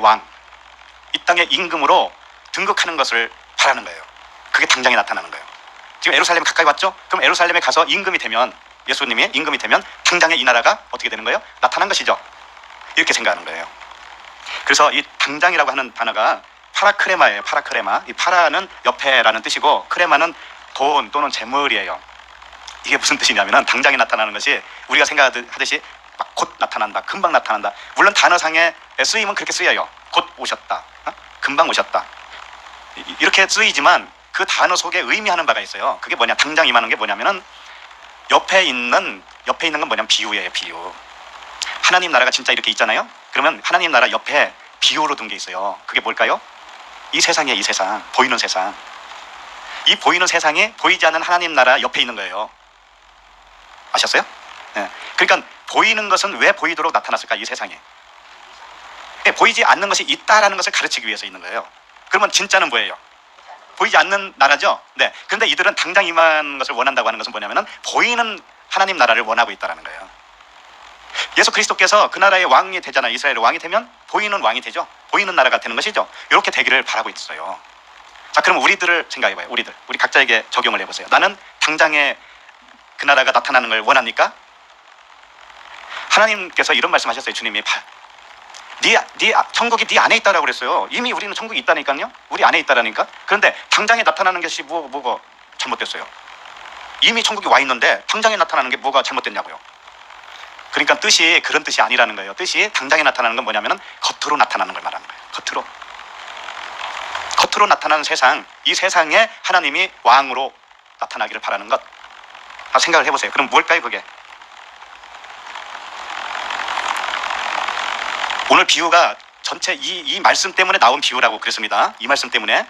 왕, 이 땅의 임금으로 등극하는 것을 바라는 거예요. 그게 당장에 나타나는 거예요. 지금 에루살렘 가까이 왔죠? 그럼 에루살렘에 가서 임금이 되면 예수님이 임금이 되면 당장에 이 나라가 어떻게 되는 거예요? 나타난 것이죠. 이렇게 생각하는 거예요. 그래서 이 당장이라고 하는 단어가 파라크레마예요. 파라크레마. 이 파라는 옆에라는 뜻이고 크레마는 돈 또는 재물이에요. 이게 무슨 뜻이냐면은 당장에 나타나는 것이 우리가 생각하듯이 막 곧 나타난다, 금방 나타난다. 물론 단어상의 쓰임은 그렇게 쓰여요. 곧 오셨다, 어? 금방 오셨다. 이- 이렇게 쓰이지만 그 단어 속에 의미하는 바가 있어요. 그게 뭐냐? 당장 임하는 게 뭐냐면은 옆에 있는 옆에 있는 건 뭐냐면 비유예요, 비유. 하나님 나라가 진짜 이렇게 있잖아요. 그러면 하나님 나라 옆에 비유로 둔 게 있어요. 그게 뭘까요? 이 세상이에요, 이 세상. 보이는 세상. 이 보이는 세상이 보이지 않는 하나님 나라 옆에 있는 거예요. 아셨어요? 예. 그러니까 보이는 것은 왜 보이도록 나타났을까 이 세상에? 예, 보이지 않는 것이 있다라는 것을 가르치기 위해서 있는 거예요. 그러면 진짜는 뭐예요? 보이지 않는 나라죠. 네. 그런데 이들은 당장 임한 것을 원한다고 하는 것은 뭐냐면은 보이는 하나님 나라를 원하고 있다라는 거예요. 예수 그리스도께서 그 나라의 왕이 되잖아요. 이스라엘의 왕이 되면 보이는 왕이 되죠. 보이는 나라가 되는 것이죠. 이렇게 되기를 바라고 있어요. 자, 그럼 우리들을 생각해 봐요. 우리들. 우리 각자에게 적용을 해 보세요. 나는 당장에 그 나라가 나타나는 걸 원합니까? 하나님께서 이런 말씀하셨어요. 주님이 바- 네, 네 천국이 네 안에 있다라고 그랬어요. 이미 우리는 천국이 있다니까요. 우리 안에 있다라니까. 그런데 당장에 나타나는 것이 뭐 뭐가 잘못됐어요. 이미 천국이 와 있는데 당장에 나타나는 게 뭐가 잘못됐냐고요. 그러니까 뜻이 그런 뜻이 아니라는 거예요. 뜻이 당장에 나타나는 건 뭐냐면은 겉으로 나타나는 걸 말하는 거예요. 겉으로. 겉으로 나타나는 세상, 이 세상에 하나님이 왕으로 나타나기를 바라는 것. 아, 생각을 해보세요. 그럼 뭘까요, 그게? 오늘 비유가 전체 이, 이 말씀 때문에 나온 비유라고 그랬습니다. 이 말씀 때문에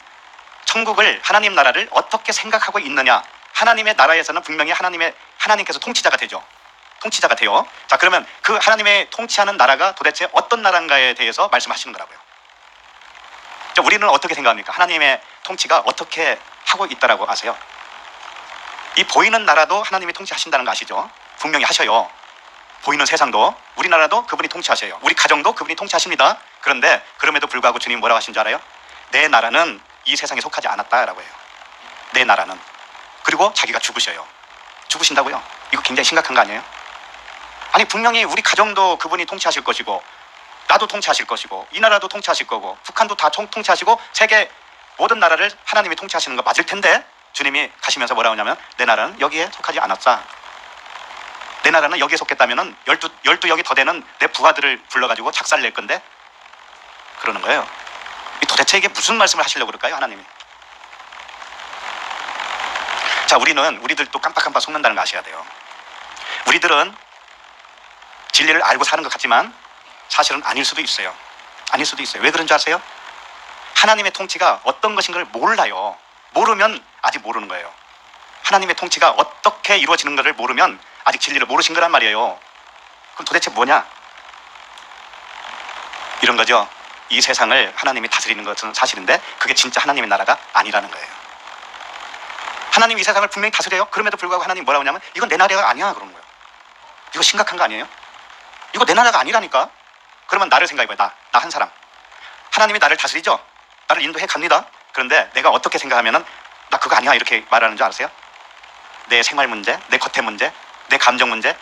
천국을 하나님 나라를 어떻게 생각하고 있느냐. 하나님의 나라에서는 분명히 하나님의 하나님께서 통치자가 되죠. 통치자가 돼요. 자, 그러면 그 하나님의 통치하는 나라가 도대체 어떤 나라인가에 대해서 말씀하시는 거라고요. 자, 우리는 어떻게 생각합니까? 하나님의 통치가 어떻게 하고 있다라고 아세요? 이 보이는 나라도 하나님이 통치하신다는 거 아시죠? 분명히 하셔요. 보이는 세상도 우리나라도 그분이 통치하셔요. 우리 가정도 그분이 통치하십니다. 그런데 그럼에도 불구하고 주님 뭐라고 하신 줄 알아요? 내 나라는 이 세상에 속하지 않았다라고 해요. 내 나라는 그리고 자기가 죽으셔요. 죽으신다고요? 이거 굉장히 심각한 거 아니에요? 아니 분명히 우리 가정도 그분이 통치하실 것이고 나도 통치하실 것이고 이 나라도 통치하실 거고 북한도 다 총- 통치하시고 세계 모든 나라를 하나님이 통치하시는 거 맞을 텐데 주님이 가시면서 뭐라고 하냐면 내 나라는 여기에 속하지 않았다. 내 나라는 여기에 속했다면은 열두 열두 역이 더 되는 내 부하들을 불러가지고 작살 낼 건데 그러는 거예요. 이 도대체 이게 무슨 말씀을 하시려고 그럴까요, 하나님이? 자, 우리는 우리들도 깜빡깜빡 속는다는 거 아셔야 돼요. 우리들은 진리를 알고 사는 것 같지만 사실은 아닐 수도 있어요. 아닐 수도 있어요. 왜 그런 줄 아세요? 하나님의 통치가 어떤 것인가를 몰라요. 모르면 아직 모르는 거예요. 하나님의 통치가 어떻게 이루어지는 것을 모르면 아직 진리를 모르신 거란 말이에요. 그럼 도대체 뭐냐? 이런 거죠. 이 세상을 하나님이 다스리는 것은 사실인데 그게 진짜 하나님의 나라가 아니라는 거예요. 하나님 이 세상을 분명히 다스려요. 그럼에도 불구하고 하나님 뭐라고 하냐면 이건 내 나라가 아니야 그러는 거예요. 이거 심각한 거 아니에요? 이거 내 나라가 아니라니까. 그러면 나를 생각해봐요. 나, 나 한 사람. 하나님이 나를 다스리죠? 나를 인도해 갑니다. 그런데 내가 어떻게 생각하면은 나 그거 아니야 이렇게 말하는 줄 아세요? 내 생활 문제, 내 겉의 문제, 내 감정 문제,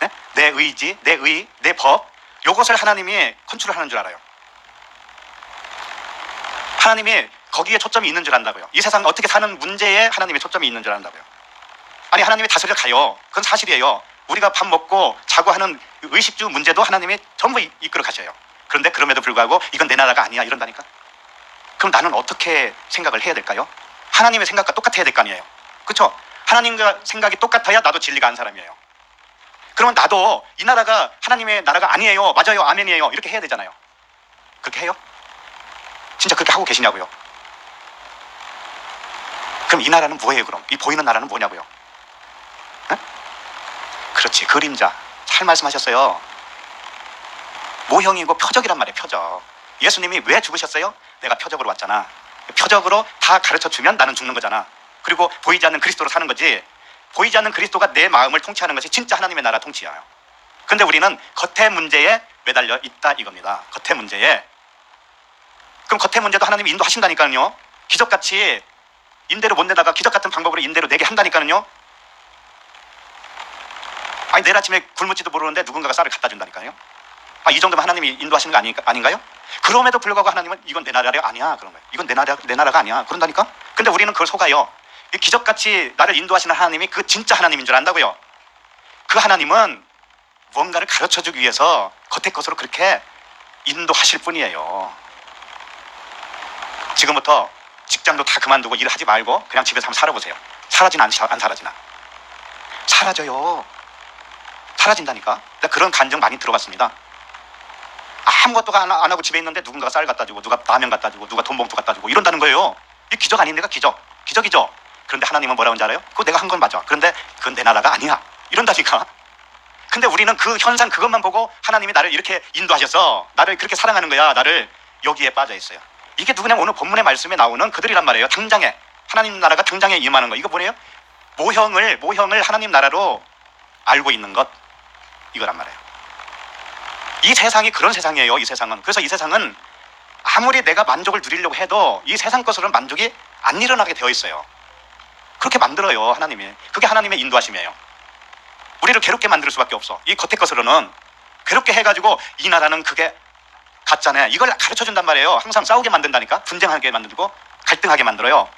네? 내 의지, 내 의, 내 법, 요것을 하나님이 컨트롤하는 줄 알아요. 하나님이 거기에 초점이 있는 줄 안다고요. 이 세상 어떻게 사는 문제에 하나님의 초점이 있는 줄 안다고요. 아니 하나님이 다스려 가요. 그건 사실이에요. 우리가 밥 먹고 자고 하는 의식주 문제도 하나님이 전부 이- 이끌어 가셔요. 그런데 그럼에도 불구하고 이건 내 나라가 아니야 이런다니까. 그럼 나는 어떻게 생각을 해야 될까요? 하나님의 생각과 똑같아야 될 거 아니에요. 그렇죠? 하나님과 생각이 똑같아야 나도 진리가 안 사람이에요. 그러면 나도 이 나라가 하나님의 나라가 아니에요. 맞아요. 아멘이에요. 이렇게 해야 되잖아요. 그렇게 해요? 진짜 그렇게 하고 계시냐고요? 그럼 이 나라는 뭐예요, 그럼? 이 보이는 나라는 뭐냐고요? 에? 그렇지, 그림자. 잘 말씀하셨어요. 모형이고 표적이란 말이에요, 표적. 예수님이 왜 죽으셨어요? 내가 표적으로 왔잖아. 표적으로 다 가르쳐 주면 나는 죽는 거잖아. 그리고 보이지 않는 그리스도로 사는 거지. 보이지 않는 그리스도가 내 마음을 통치하는 것이 진짜 하나님의 나라 통치예요. 근데 우리는 겉의 문제에 매달려 있다 이겁니다. 겉의 문제에 그럼 겉의 문제도 하나님이 인도하신다니까요. 기적같이 인대로 못 내다가 기적 같은 방법으로 인대로 내게 한다니까요. 아니 내일 아침에 굶을지도 모르는데 누군가가 쌀을 갖다 준다니까요. 아, 이 정도면 하나님이 인도하시는 거 아니, 아닌가요? 그럼에도 불구하고 하나님은 이건 내 나라가 아니야 그런 거예요. 이건 내 나라 내 나라가 아니야 그런다니까. 근데 우리는 그걸 속아요. 이 기적같이 나를 인도하시는 하나님이 그 진짜 하나님인 줄 안다고요. 그 하나님은 뭔가를 가르쳐 주기 위해서 겉의 것으로 그렇게 인도하실 뿐이에요. 지금부터 직장도 다 그만두고 일하지 말고 그냥 집에서 한번 살아보세요. 사라지나 안, 사- 안 사라지나? 사라져요. 사라진다니까. 나 그런 간증 많이 들어봤습니다. 아무것도 안, 안 하고 집에 있는데 누군가가 쌀 갖다 주고 누가 라면 갖다 주고 누가 돈 봉투 갖다 주고 이런다는 거예요. 이 기적 아닌데가 기적. 기적이죠. 그런데 하나님은 뭐라고 하는지 알아요? 그거 내가 한 건 맞아. 그런데 그건 내 나라가 아니야. 이런다니까. 근데 우리는 그 현상 그것만 보고 하나님이 나를 이렇게 인도하셔서 나를 그렇게 사랑하는 거야. 나를 여기에 빠져 있어요. 이게 누구냐 오늘 본문의 말씀에 나오는 그들이란 말이에요. 당장에 하나님 나라가 당장에 임하는 거. 이거 뭐예요? 모형을 모형을 하나님 나라로 알고 있는 것 이거란 말이에요. 이 세상이 그런 세상이에요. 이 세상은. 그래서 이 세상은 아무리 내가 만족을 누리려고 해도 이 세상 것으로는 만족이 안 일어나게 되어 있어요. 그렇게 만들어요, 하나님이. 그게 하나님의 인도하심이에요. 우리를 괴롭게 만들 수밖에 없어. 이 겉의 것으로는 괴롭게 해가지고 이 나라는 그게 가짜네. 이걸 가르쳐 준단 말이에요. 항상 싸우게 만든다니까. 분쟁하게 만들고 갈등하게 만들어요.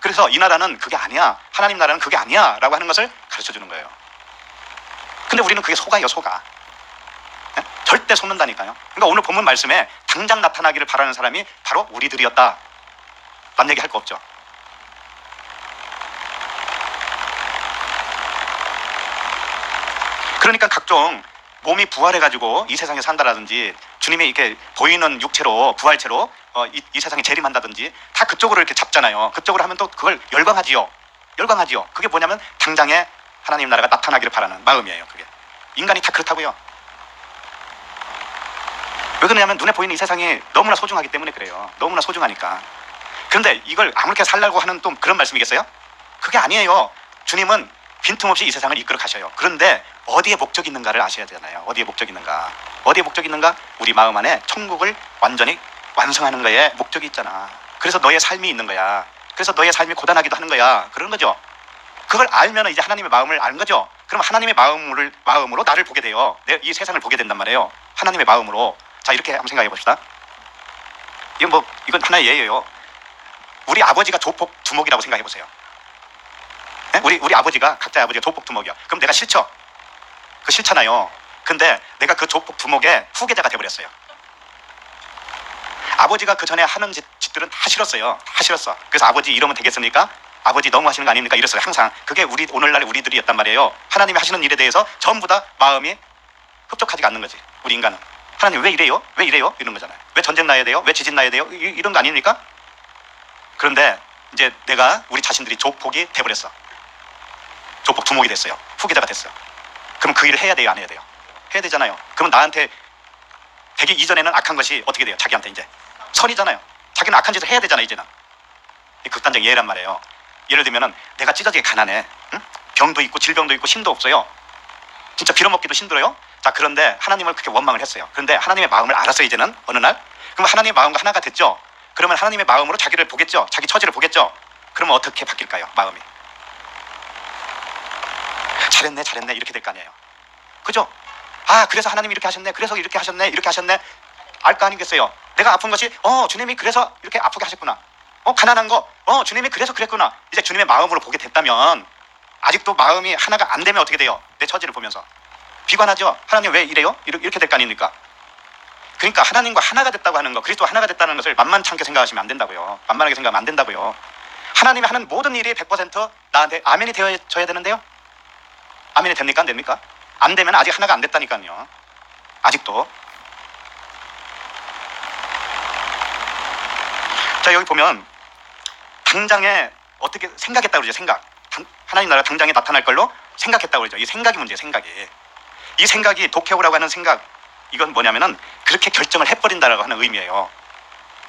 그래서 이 나라는 그게 아니야. 하나님 나라는 그게 아니야. 라고 하는 것을 가르쳐 주는 거예요. 근데 우리는 그게 속아요, 속아. 예? 절대 속는다니까요. 그러니까 오늘 본문 말씀에 당장 나타나기를 바라는 사람이 바로 우리들이었다. 남 얘기 할 거 없죠. 그러니까 각종 몸이 부활해가지고 이 세상에 산다라든지 주님이 이렇게 보이는 육체로 부활체로 어, 이, 이 세상에 재림한다든지 다 그쪽으로 이렇게 잡잖아요. 그쪽으로 하면 또 그걸 열광하지요. 열광하지요. 그게 뭐냐면 당장에 하나님 나라가 나타나기를 바라는 마음이에요. 그게 인간이 다 그렇다고요. 왜 그러냐면 눈에 보이는 이 세상이 너무나 소중하기 때문에 그래요. 너무나 소중하니까. 그런데 이걸 아무렇게 살라고 하는 또 그런 말씀이겠어요? 그게 아니에요. 주님은 빈틈없이 이 세상을 이끌어 가셔요. 그런데 어디에 목적이 있는가를 아셔야 되잖아요. 어디에 목적이 있는가? 어디에 목적이 있는가? 우리 마음 안에 천국을 완전히 완성하는 거에 목적이 있잖아. 그래서 너의 삶이 있는 거야. 그래서 너의 삶이 고단하기도 하는 거야. 그런 거죠. 그걸 알면 이제 하나님의 마음을 아는 거죠. 그럼 하나님의 마음을 마음으로 나를 보게 돼요. 내, 이 세상을 보게 된단 말이에요. 하나님의 마음으로. 자 이렇게 한번 생각해 봅시다. 이건 뭐 이건 하나의 예예요. 우리 아버지가 조폭 두목이라고 생각해 보세요. 예? 우리 우리 아버지가 각자의 아버지가 조폭 두목이야. 그럼 내가 싫죠? 그 싫잖아요. 근데 내가 그 조폭 두목의 후계자가 돼버렸어요. 아버지가 그 전에 하는 짓, 짓들은 다 싫었어요. 다 싫었어. 그래서 아버지 이러면 되겠습니까? 아버지 너무 하시는 거 아닙니까? 이랬어요. 항상 그게 우리 오늘날 우리들이었단 말이에요. 하나님이 하시는 일에 대해서 전부 다 마음이 흡족하지가 않는 거지. 우리 인간은 하나님 왜 이래요? 왜 이래요? 이런 거잖아요. 왜 전쟁 나야 돼요? 왜 지진 나야 돼요? 이, 이런 거 아닙니까? 그런데 이제 내가 우리 자신들이 조폭이 돼버렸어. 조폭 두목이 됐어요. 후계자가 됐어요. 그럼 그 일을 해야 돼요? 안 해야 돼요? 해야 되잖아요. 그럼 나한테 되기 이전에는 악한 것이 어떻게 돼요? 자기한테 이제 선이잖아요. 자기는 악한 짓을 해야 되잖아 이제는. 이 극단적 예란 말이에요. 예를 들면은 내가 찢어지게 가난해. 응? 병도 있고 질병도 있고 힘도 없어요. 진짜 빌어먹기도 힘들어요. 자 그런데 하나님을 그렇게 원망을 했어요. 그런데 하나님의 마음을 알았어 이제는 어느 날. 그럼 하나님의 마음과 하나가 됐죠. 그러면 하나님의 마음으로 자기를 보겠죠. 자기 처지를 보겠죠. 그러면 어떻게 바뀔까요? 마음이. 잘했네, 잘했네 이렇게 될 거 아니에요. 그죠? 아 그래서 하나님이 이렇게 하셨네. 그래서 이렇게 하셨네. 이렇게 하셨네. 알 거 아니겠어요? 내가 아픈 것이 어 주님이 그래서 이렇게 아프게 하셨구나. 어 가난한 거 어 주님이 그래서 그랬구나. 이제 주님의 마음으로 보게 됐다면 아직도 마음이 하나가 안 되면 어떻게 돼요? 내 처지를 보면서 비관하죠. 하나님 왜 이래요? 이렇게, 될 거 아닙니까? 그러니까 하나님과 하나가 됐다고 하는 거, 그리스도 하나가 됐다는 것을 만만찮게 생각하시면 안 된다고요. 만만하게 생각하면 안 된다고요. 하나님이 하는 모든 일이 100% 나한테 아멘이 되어져야 되는데요. 아멘이 됩니까? 안 됩니까? 안 되면 아직 하나가 안 됐다니까요. 아직도. 자 여기 보면 당장에 어떻게 생각했다고 그러죠 생각 당- 하나님 나라 당장에 나타날 걸로 생각했다고 그러죠 이 생각이 문제예요 생각이 이 생각이 독해오라고 하는 생각 이건 뭐냐면은 그렇게 결정을 해버린다라고 하는 의미예요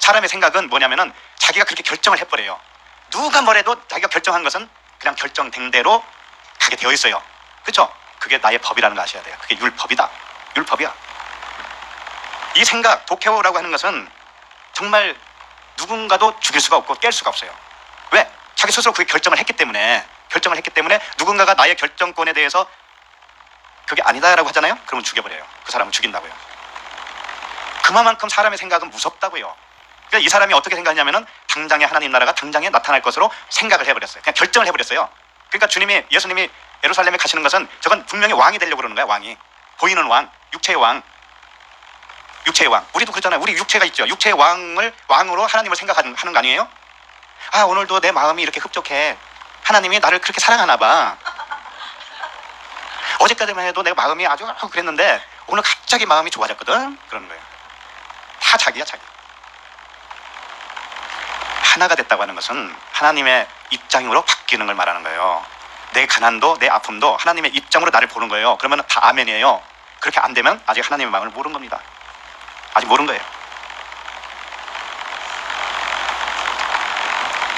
사람의 생각은 뭐냐면은 자기가 그렇게 결정을 해버려요 누가 뭐래도 자기가 결정한 것은 그냥 결정된 대로 가게 되어 있어요 그렇죠 그게 나의 법이라는 거 아셔야 돼요 그게 율법이다 율법이야 이 생각 독해오라고 하는 것은 정말 누군가도 죽일 수가 없고 깰 수가 없어요. 왜? 자기 스스로 그게 결정을 했기 때문에 결정을 했기 때문에 누군가가 나의 결정권에 대해서 그게 아니다라고 하잖아요. 그러면 죽여버려요. 그 사람은 죽인다고요. 그만큼 사람의 생각은 무섭다고요. 그러니까 이 사람이 어떻게 생각하냐면은 당장에 하나님 나라가 당장에 나타날 것으로 생각을 해버렸어요. 그냥 결정을 해버렸어요. 그러니까 주님이 예수님이 예루살렘에 가시는 것은 저건 분명히 왕이 되려고 그러는 거야. 왕이 보이는 왕, 육체의 왕, 육체의 왕. 우리도 그렇잖아요. 우리 육체가 있죠. 육체의 왕을 왕으로 하나님을 생각하는 하는 거 아니에요? 아 오늘도 내 마음이 이렇게 흡족해. 하나님이 나를 그렇게 사랑하나 봐. 어제까지만 해도 내가 마음이 아주 그랬는데 오늘 갑자기 마음이 좋아졌거든. 그러는 거예요. 다 자기야 자기. 하나가 됐다고 하는 것은 하나님의 입장으로 바뀌는 걸 말하는 거예요. 내 가난도 내 아픔도 하나님의 입장으로 나를 보는 거예요. 그러면 다 아멘이에요. 그렇게 안 되면 아직 하나님의 마음을 모르는 겁니다. 아직 모르는 거예요.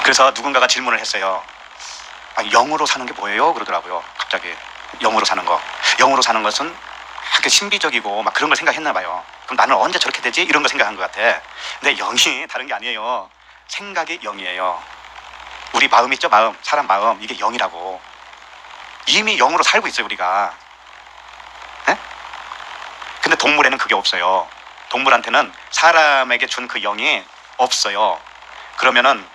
그래서 누군가가 질문을 했어요. 아, 영으로 사는 게 뭐예요? 그러더라고요. 갑자기 영으로 사는 거. 영으로 사는 것은 이렇게 신비적이고 막 그런 걸 생각했나 봐요. 그럼 나는 언제 저렇게 되지? 이런 거 생각한 것 같아. 근데 영이 다른 게 아니에요. 생각이 영이에요. 우리 마음 있죠? 마음. 사람 마음. 이게 영이라고. 이미 영으로 살고 있어요, 우리가. 네? 근데 동물에는 그게 없어요. 동물한테는 사람에게 준 그 영이 없어요. 그러면은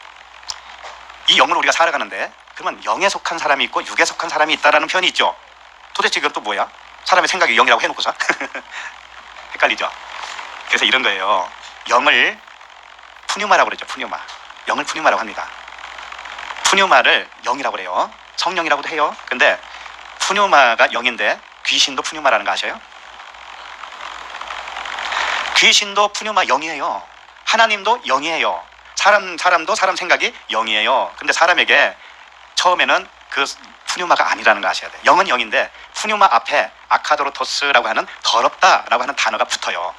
이 영으로 우리가 살아가는데 그러면 영에 속한 사람이 있고 육에 속한 사람이 있다라는 표현이 있죠. 도대체 이건 또 뭐야? 사람의 생각이 영이라고 해놓고서 헷갈리죠. 그래서 이런 거예요. 영을 푸뉴마라고 그러죠. 푸뉴마. 영을 푸뉴마라고 합니다. 푸뉴마를 영이라고 그래요. 성령이라고도 해요. 근데 푸뉴마가 영인데 귀신도 푸뉴마라는 거 아셔요? 귀신도 푸뉴마 영이에요. 하나님도 영이에요. 사람 사람도 사람 생각이 영이에요. 근데 사람에게 처음에는 그 푸뉴마가 아니라는 거 아셔야 돼요. 영은 영인데 푸뉴마 앞에 아카도로토스라고 하는 더럽다라고 하는 단어가 붙어요.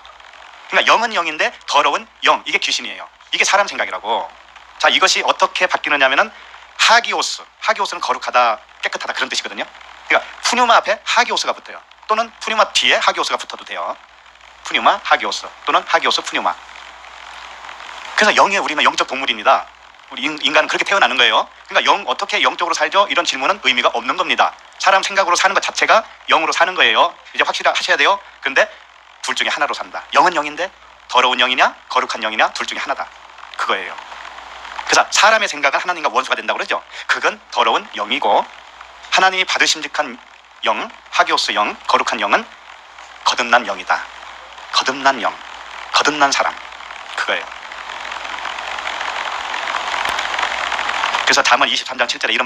그러니까 영은 영인데 더러운 영 이게 귀신이에요. 이게 사람 생각이라고. 자 이것이 어떻게 바뀌느냐면은 하기오스 하기오스는 거룩하다 깨끗하다 그런 뜻이거든요. 그러니까 푸뉴마 앞에 하기오스가 붙어요. 또는 푸뉴마 뒤에 하기오스가 붙어도 돼요. 푸뉴마 하기오스 또는 하기오스 푸뉴마. 그래서 영이 우리는 영적 동물입니다. 우리 인- 인간은 그렇게 태어나는 거예요. 그러니까 영 어떻게 영적으로 살죠? 이런 질문은 의미가 없는 겁니다. 사람 생각으로 사는 것 자체가 영으로 사는 거예요. 이제 확실히 하셔야 돼요. 근데 둘 중에 하나로 산다. 영은 영인데 더러운 영이냐 거룩한 영이냐 둘 중에 하나다. 그거예요. 그래서 사람의 생각은 하나님과 원수가 된다고 그러죠. 그건 더러운 영이고 하나님이 받으심직한 영, 하기오스 영, 거룩한 영은 거듭난 영이다. 거듭난 영, 거듭난 사람. 그거예요. 그래서 잠언 23장 7절에 이런 말